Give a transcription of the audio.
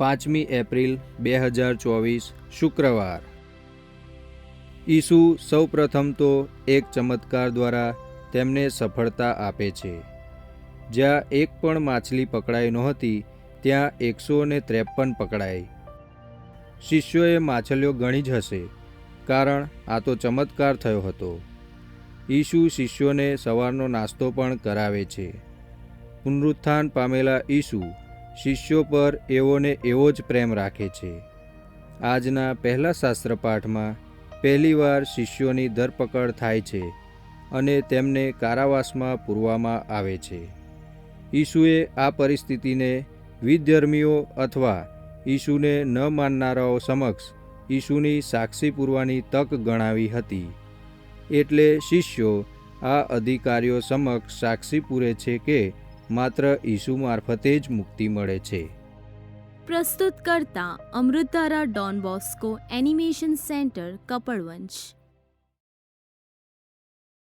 પાંચમી એપ્રિલ બે હજાર ચોવીસ, શુક્રવાર. ઈસુ સૌપ્રથમ તો એક ચમત્કાર દ્વારા તેમને સફળતા આપે છે. જ્યાં એક પણ માછલી પકડાઈ નહોતી, ત્યાં એકસો ને ત્રેપન પકડાઈ. શિષ્યોએ માછલીઓ ગણી જ હશે, કારણ આ તો ચમત્કાર થયો હતો. ઈસુ શિષ્યોને સવારનો નાસ્તો પણ કરાવે છે. પુનરુત્થાન પામેલા ઈસુ શિષ્યો પર એઓને એવો જ પ્રેમ રાખે છે. આજના પહેલા શાસ્ત્રપાઠમાં પહેલીવાર શિષ્યોની ધરપકડ થાય છે અને તેમને કારાવાસમાં પૂરવામાં આવે છે. ઈસુએ આ પરિસ્થિતિને વિધર્મીઓ અથવા ઈસુને ન માનનારાઓ સમક્ષ ઈસુની સાક્ષી પૂરવાની તક ગણાવી હતી. એટલે શિષ્યો આ અધિકારીઓ સમક્ષ સાક્ષી પૂરે છે કે માત્ર ઈસુ મારફતે જ મુક્તિ મળે છે. પ્રસ્તુત કરતા અમૃતારા Don Bosco animation centre, Kapadvanj.